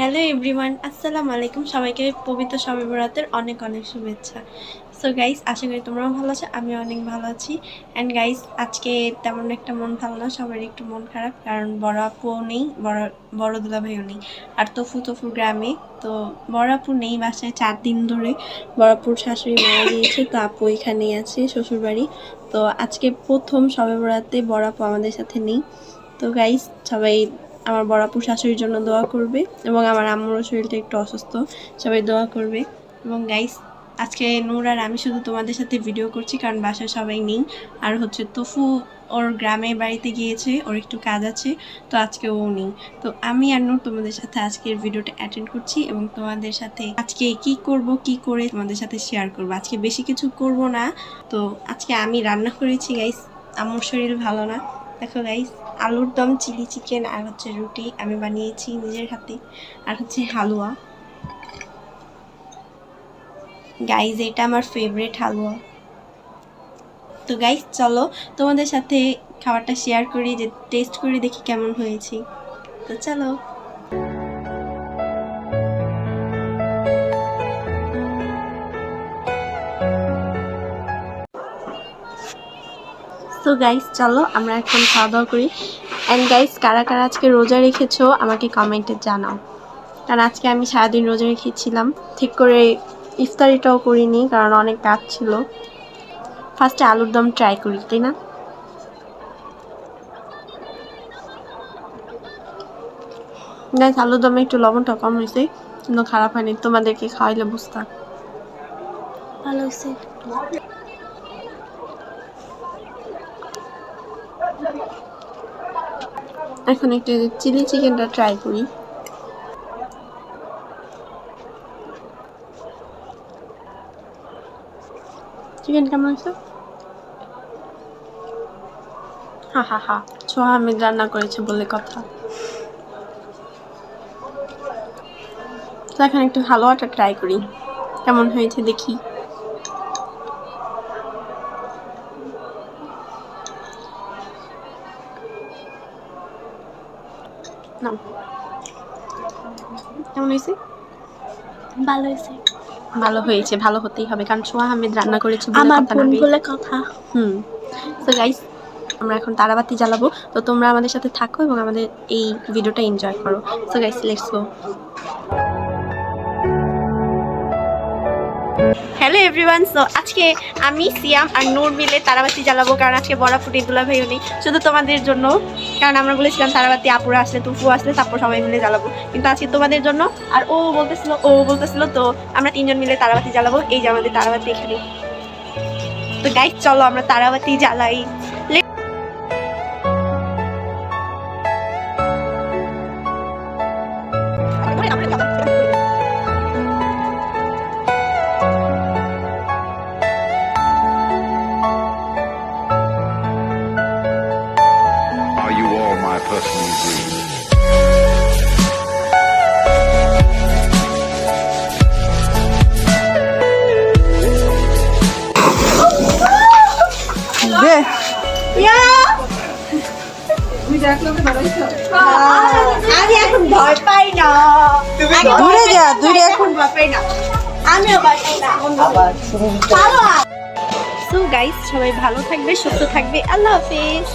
Hello everyone আসসালামু আলাইকুম সবাইকে পবিত্র শবে বরাতের অনেক অনেক শুভেচ্ছা। সো গাইস আশা করি তোমরাও ভালো আছো আমি অনেক ভালো আছি। অ্যান্ড গাইস আজকে তেমন একটা মন ভালো না, সবারই একটু মন খারাপ, কারণ বড় আপুও নেই, বড় বড় দুলা ভাইও নেই। আর তফু তফু গ্রামে, তো বড় আপু নেই বাসায় চার দিন ধরে। বড় আপুর শাশুড়ি মারা গিয়েছে, তো আপু এখানেই আছে, শ্বশুরবাড়ি। তো আজকে প্রথম শবে বরাতে বড় আপু আমাদের সাথে নেই। তো গাইস সবাই আমার বড় আপু শাশুড়ির জন্য দোয়া করবে এবং আমার আম্মুরও শরীরটা একটু অসুস্থ, সবাই দোয়া করবে। এবং গাইস আজকে নূর আর আমি শুধু তোমাদের সাথে ভিডিও করছি কারণ বাসায় সবাই নেই আর হচ্ছে তফু ওর গ্রামের বাড়িতে গিয়েছে, ওর একটু কাজ আছে, তো আজকে ও নেই। তো আমি আর নূর তোমাদের সাথে আজকের ভিডিওটা অ্যাটেন্ড করছি এবং তোমাদের সাথে আজকে কি করব, কি করে তোমাদের সাথে শেয়ার করব। আজকে বেশি কিছু করব না। তো আজকে আমি রান্না করেছি গাইস আমার শরীর ভালো না। দেখো গাইস আলুর দম, চিলি চিকেন আর হচ্ছে রুটি আমি বানিয়েছি নিজের হাতে, আর হচ্ছে হালুয়া। গাইজ এটা আমার ফেভারিট হালুয়া। তো গাইজ চলো তোমাদের সাথে খাবারটা শেয়ার করি, যে টেস্ট করে দেখি কেমন হয়েছে। তো চলো। তো গাইস চলো আমরা এখন খাওয়া দাওয়া করি। অ্যান্ড গাইস কারা কারা আজকে রোজা রেখেছো, আমাকে কমেন্টে জানাও। কারণ আজকে আমি সারাদিন রোজা রেখেছিলাম। ঠিক করে ইফতারিটাও করিনি, কারণ অনেক কাজ ছিল। ফার্স্টে আলুর দম ট্রাই করি, তাই না? গাইস আলুর দমে একটু লবণটা কম হয়েছে, কিন্তু খারাপ হয়নি। তোমাদেরকে খাওয়াইলে বুঝতাম। ভালো হয়েছে। এখন একটু চিলি চিকেনটা ট্রাই করি। চিকেন কেমন আছে হা হা হা। ছোয়া আমি রান্না করেছে বলে কথা। এখন একটু হালুয়াটা ট্রাই করি। কেমন হয়েছে দেখি। নাও কেমন হয়েছে? ভালো হয়েছে। ভালো হয়েছে ভালো হতেই হবে। কারণ সোহা আহমেদ রান্না করেছে আমার বোন। বলে কথা। হুম। সো গাইস আমরা এখন তারাবাতি জ্বালাবো। তো তোমরা আমাদের সাথে থাকো এবং আমাদের এই ভিডিওটা এনজয় করো। So guys let's go hello everyone so আজকে আমি, সিয়াম আর নূর মিলে তারাবাতি জ্বালাবো, কারণ আজকে বড়া ফুটি দুলা ভাইও নেই। শুধু তোমাদের জন্য, কারণ আমরা বলেছিলাম তারাবাতি আপুরা আসলে তুফু আসলে, তারপর সবাই মিলে জ্বালাবো। কিন্তু আজকে তোমাদের জন্য, আর ও বলতেছিল ও বলতেছিল, তো আমরা তিনজন মিলে তারাবাতি জ্বালাবো, এই যে আমাদের তারাবাতি এখানে। তো গাইড চলো আমরা তারাবাতি জ্বালাই। Are you all my personal dreams? আমি এখন ভয় পাই না। দূরে যা দূরে এখন ভয় পাই না। আমিও ভয় পাই না। সো গাইস সবাই ভালো থাকবে সুস্থ থাকবে। আল্লাহ হাফেজ।